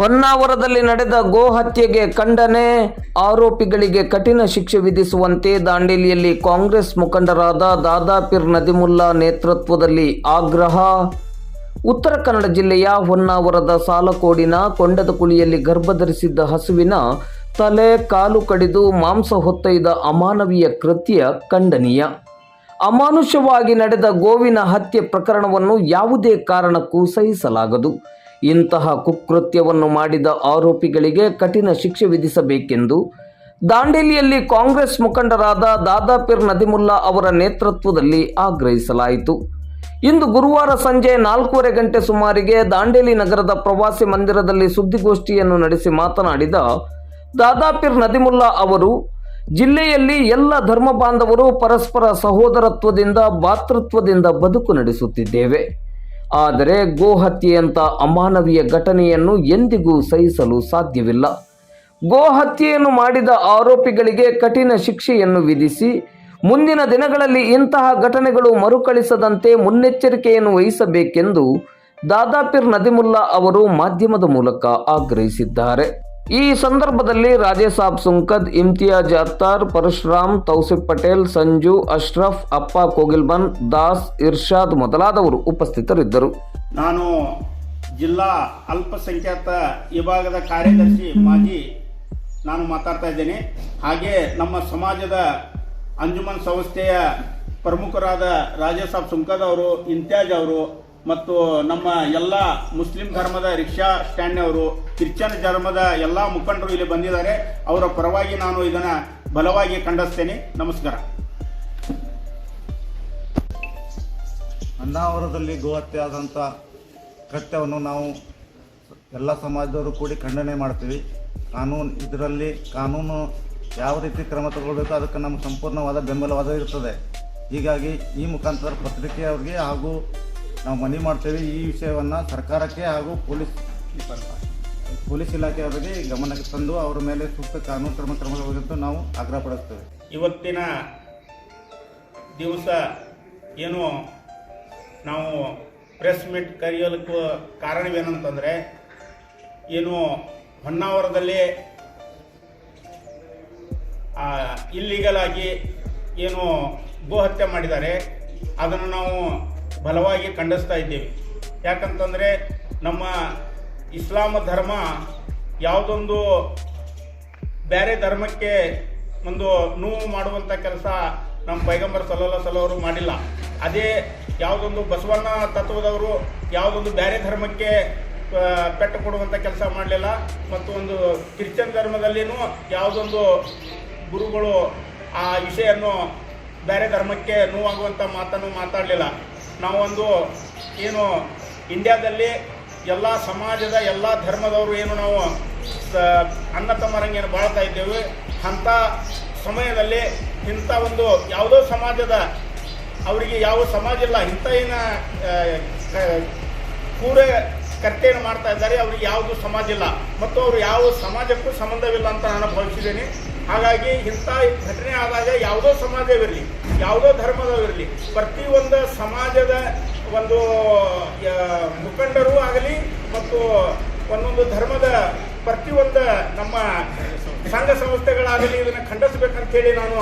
ಹೊನ್ನಾವರದಲ್ಲಿ ನಡೆದ ಗೋ ಹತ್ಯೆಗೆ ಖಂಡನೆ. ಆರೋಪಿಗಳಿಗೆ ಕಠಿಣ ಶಿಕ್ಷೆ ವಿಧಿಸುವಂತೆ ದಾಂಡೇಲಿಯಲ್ಲಿ ಕಾಂಗ್ರೆಸ್ ಮುಖಂಡರಾದ ದಾದಾಪಿರ್ ನದಿಮುಲ್ಲಾ ನೇತೃತ್ವದಲ್ಲಿ ಆಗ್ರಹ. ಉತ್ತರ ಕನ್ನಡ ಜಿಲ್ಲೆಯ ಹೊನ್ನಾವರದ ಸಾಲಕೋಡಿನ ಕೊಂಡದ ಕುಳಿಯಲ್ಲಿ ಗರ್ಭಧರಿಸಿದ್ದ ಹಸುವಿನ ತಲೆ, ಕಾಲು ಕಡಿದು ಮಾಂಸ ಹೊತ್ತೊಯ್ದ ಅಮಾನವೀಯ ಕೃತ್ಯ ಖಂಡನೀಯ. ಅಮಾನುಷವಾಗಿ ನಡೆದ ಗೋವಿನ ಹತ್ಯೆ ಪ್ರಕರಣವನ್ನು ಯಾವುದೇ ಕಾರಣಕ್ಕೂ ಸಹಿಸಲಾಗದು. ಇಂತಹ ಕುಕೃತ್ಯವನ್ನು ಮಾಡಿದ ಆರೋಪಿಗಳಿಗೆ ಕಠಿಣ ಶಿಕ್ಷೆ ವಿಧಿಸಬೇಕೆಂದು ದಾಂಡೇಲಿಯಲ್ಲಿ ಕಾಂಗ್ರೆಸ್ ಮುಖಂಡರಾದ ದಾದಾಪೀರ್ ನದಿಮುಲ್ಲಾ ಅವರ ನೇತೃತ್ವದಲ್ಲಿ ಆಗ್ರಹಿಸಲಾಯಿತು. ಇಂದು ಗುರುವಾರ ಸಂಜೆ ನಾಲ್ಕೂವರೆ ಗಂಟೆ ಸುಮಾರಿಗೆ ದಾಂಡೇಲಿ ನಗರದ ಪ್ರವಾಸಿ ಮಂದಿರದಲ್ಲಿ ಸುದ್ದಿಗೋಷ್ಠಿಯನ್ನು ನಡೆಸಿ ಮಾತನಾಡಿದ ದಾದಾಪೀರ್ ನದಿಮುಲ್ಲಾ ಅವರು, ಜಿಲ್ಲೆಯಲ್ಲಿ ಎಲ್ಲ ಧರ್ಮ ಬಾಂಧವರು ಪರಸ್ಪರ ಸಹೋದರತ್ವದಿಂದ, ಭಾತೃತ್ವದಿಂದ ಬದುಕು ನಡೆಸುತ್ತಿದ್ದೇವೆ. ಆದರೆ ಗೋಹತ್ಯೆಯಂಥ ಅಮಾನವೀಯ ಘಟನೆಯನ್ನು ಎಂದಿಗೂ ಸಹಿಸಲು ಸಾಧ್ಯವಿಲ್ಲ. ಗೋಹತ್ಯೆಯನ್ನು ಮಾಡಿದ ಆರೋಪಿಗಳಿಗೆ ಕಠಿಣ ಶಿಕ್ಷೆಯನ್ನು ವಿಧಿಸಿ, ಮುಂದಿನ ದಿನಗಳಲ್ಲಿ ಇಂತಹ ಘಟನೆಗಳು ಮರುಕಳಿಸದಂತೆ ಮುನ್ನೆಚ್ಚರಿಕೆಯನ್ನು ವಹಿಸಬೇಕೆಂದು ದಾದಾಪಿರ್ ನದಿಮುಲ್ಲಾ ಅವರು ಮಾಧ್ಯಮದ ಮೂಲಕ ಆಗ್ರಹಿಸಿದ್ದಾರೆ. ಈ ಸಂದರ್ಭದಲ್ಲಿ ರಾಜೇಸಾಬ್ ಸುಂಕದ್, ಇಮ್ತಿಯಾಜ್ ಅತ್ತಾರ್ ಪರಶುರಾಮ್, ತೌಸಿಫ್ ಪಟೇಲ್, ಸಂಜು, ಅಶ್ರಫ್, ಅಪ್ಪ ಕೋಗಿಲ್ಬನ್, ದಾಸ್, ಇರ್ಷಾದ್ ಮೊದಲಾದವರು ಉಪಸ್ಥಿತರಿದ್ದರು. ನಾನು ಜಿಲ್ಲಾ ಅಲ್ಪಸಂಖ್ಯಾತ ವಿಭಾಗದ ಕಾರ್ಯದರ್ಶಿ ಮಾಜಿ ನಾನು ಮಾತಾಡ್ತಾ ಇದ್ದೇನೆ. ಹಾಗೆ ನಮ್ಮ ಸಮಾಜದ ಅಂಜುಮನ್ ಸಂಸ್ಥೆಯ ಪ್ರಮುಖರಾದ ರಾಜೇಸಾಬ್ ಸುಂಕದ್ ಅವರು, ಇಮ್ತಿಯಾಜ್ ಅವರು ಮತ್ತು ನಮ್ಮ ಎಲ್ಲ ಮುಸ್ಲಿಂ ಧರ್ಮದ ರಿಕ್ಷಾ ಸ್ಟ್ಯಾಂಡ್ನವರು ಕ್ರಿಶ್ಚಿಯನ್ ಧರ್ಮದ ಎಲ್ಲ ಮುಖಂಡರು ಇಲ್ಲಿ ಬಂದಿದ್ದಾರೆ. ಅವರ ಪರವಾಗಿ ನಾನು ಇದನ್ನು ಬಲವಾಗಿ ಖಂಡಿಸ್ತೇನೆ. ನಮಸ್ಕಾರ. ಅನ್ನಾವರದಲ್ಲಿ ಗೋಹತ್ಯೆ ಆದಂಥ ಕೃತ್ಯವನ್ನು ನಾವು ಎಲ್ಲ ಸಮಾಜದವರು ಕೂಡಿ ಖಂಡನೆ ಮಾಡ್ತೀವಿ. ಕಾನೂನು, ಇದರಲ್ಲಿ ಕಾನೂನು ಯಾವ ರೀತಿ ಕ್ರಮ ತಗೊಳ್ಬೇಕು ಅದಕ್ಕೆ ನಮ್ಮ ಸಂಪೂರ್ಣವಾದ ಬೆಂಬಲವಾದ ಇರ್ತದೆ. ಹೀಗಾಗಿ ಈ ಮುಖಾಂತರ ಪತ್ರಿಕೆಯವರಿಗೆ ಹಾಗೂ ನಾವು ಮನವಿ ಮಾಡ್ತೇವೆ ಈ ವಿಷಯವನ್ನು ಸರ್ಕಾರಕ್ಕೆ ಹಾಗೂ ಪೊಲೀಸ್ ಪೊಲೀಸ್ ಇಲಾಖೆಯವರಿಗೆ ಗಮನಕ್ಕೆ ತಂದು ಅವರ ಮೇಲೆ ಸೂಕ್ತ ಕಾನೂನು ಕ್ರಮ ಕ್ರಮಗಳಂತೂ ನಾವು ಆಗ್ರಹಪಡಿಸ್ತೇವೆ ಇವತ್ತಿನ ದಿವಸ ಏನು ನಾವು ಪ್ರೆಸ್ ಮೀಟ್ ಕರೆಯಲಿಕ್ಕೂ ಕಾರಣವೇನಂತಂದರೆ, ಏನು ಹೊನ್ನಾವರದಲ್ಲಿ ಇಲ್ಲಿಗಲ್ ಆಗಿ ಏನು ಗೋಹತ್ಯೆ ಮಾಡಿದ್ದಾರೆ, ಅದನ್ನು ನಾವು ಬಲವಾಗಿ ಖಂಡಿಸ್ತಾ ಇದ್ದೇವೆ. ಯಾಕಂತಂದರೆ ನಮ್ಮ ಇಸ್ಲಾಮ ಧರ್ಮ ಯಾವುದೊಂದು ಬೇರೆ ಧರ್ಮಕ್ಕೆ ಒಂದು ನೋವು ಮಾಡುವಂಥ ಕೆಲಸ ನಮ್ಮ ಪೈಗಂಬರ್ ಸಲ್ಲಲ್ಲ ಸಲವರು ಮಾಡಿಲ್ಲ. ಅದೇ ಯಾವುದೊಂದು ಬಸವಣ್ಣ ತತ್ವದವರು ಯಾವುದೊಂದು ಬೇರೆ ಧರ್ಮಕ್ಕೆ ಪೆಟ್ಟು ಕೊಡುವಂಥ ಕೆಲಸ ಮಾಡಲಿಲ್ಲ. ಮತ್ತು ಒಂದು ಕ್ರಿಶ್ಚಿಯನ್ ಧರ್ಮದಲ್ಲಿನೂ ಯಾವುದೊಂದು ಗುರುಗಳು ಆ ವಿಷಯನ್ನು ಬೇರೆ ಧರ್ಮಕ್ಕೆ ನೋವಾಗುವಂಥ ಮಾತನ್ನು ಮಾತಾಡಲಿಲ್ಲ. ನಾವೊಂದು ಏನು ಇಂಡಿಯಾದಲ್ಲಿ ಎಲ್ಲ ಸಮಾಜದ ಎಲ್ಲ ಧರ್ಮದವರು ಏನು ನಾವು ಅನ್ನ ತಮ್ಮರಂಗೇನು ಬಾಳ್ತಾ ಇದ್ದೇವೆ. ಅಂಥ ಸಮಯದಲ್ಲಿ ಇಂಥ ಒಂದು ಯಾವುದೋ ಸಮಾಜದ ಅವರಿಗೆ ಯಾವ ಸಮಾಜ ಇಲ್ಲ, ಇಂಥ ಏನ ಕೂರೆ ಕರ್ತೆಯನ್ನು ಮಾಡ್ತಾ ಇದ್ದಾರೆ, ಅವ್ರಿಗೆ ಯಾವುದು ಸಮಾಜ ಇಲ್ಲ. ಮತ್ತು ಅವರು ಯಾವ ಸಮಾಜಕ್ಕೂ ಸಂಬಂಧವಿಲ್ಲ ಅಂತ ನಾನು ಭಾವಿಸಿದ್ದೇನೆ. ಹಾಗಾಗಿ ಇಂಥ ಘಟನೆ ಆದಾಗ ಯಾವುದೋ ಸಮಾಜವಿರಲಿ, ಯಾವುದೋ ಧರ್ಮದವಿರಲಿ, ಪ್ರತಿಯೊಂದು ಸಮಾಜದ ಒಂದು ಮುಖಂಡರು ಆಗಲಿ ಮತ್ತು ಒಂದೊಂದು ಧರ್ಮದ ಪ್ರತಿಯೊಂದು ನಮ್ಮ ಸಂಘ ಸಂಸ್ಥೆಗಳಾಗಲಿ ಇದನ್ನು ಖಂಡಿಸಬೇಕಂತೇಳಿ ನಾನು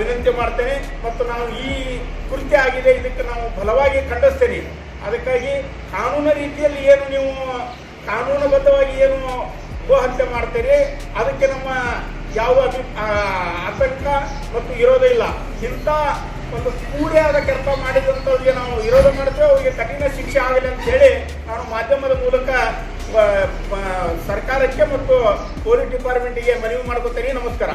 ವಿನಂತಿ ಮಾಡ್ತೇನೆ. ಮತ್ತು ನಾವು ಈ ಕೃತ್ಯ ಆಗಿದೆ, ಇದಕ್ಕೆ ನಾವು ಬಲವಾಗಿ ಖಂಡಿಸ್ತೇನೆ. ಅದಕ್ಕಾಗಿ ಕಾನೂನು ರೀತಿಯಲ್ಲಿ ಏನು ನೀವು ಕಾನೂನುಬದ್ಧವಾಗಿ ಏನು ಗೋಹತ್ಯೆ ಮಾಡ್ತೀರಿ, ಅದಕ್ಕೆ ನಮ್ಮ ಯಾವ ಅಭಿ ಆ, ಆತಂಕ ಮತ್ತು ಇರೋದೇ ಇಲ್ಲ. ಇಂಥ ಒಂದು ಕೂಡಿಯಾದ ಕೆಲಸ ಮಾಡಿದಂಥವ್ರಿಗೆ ನಾವು ವಿರೋಧ ಮಾಡ್ತೇವೆ ಅವರಿಗೆ ಕಠಿಣ ಶಿಕ್ಷೆ ಆಗಲಿ ಅಂತ ಹೇಳಿ ನಾನು ಮಾಧ್ಯಮದ ಮೂಲಕ ಸರ್ಕಾರಕ್ಕೆ ಮತ್ತು ಪೊಲೀಸ್ ಡಿಪಾರ್ಟ್ಮೆಂಟಿಗೆ ಮನವಿ ಮಾಡ್ಕೋತೀನಿ. ನಮಸ್ಕಾರ.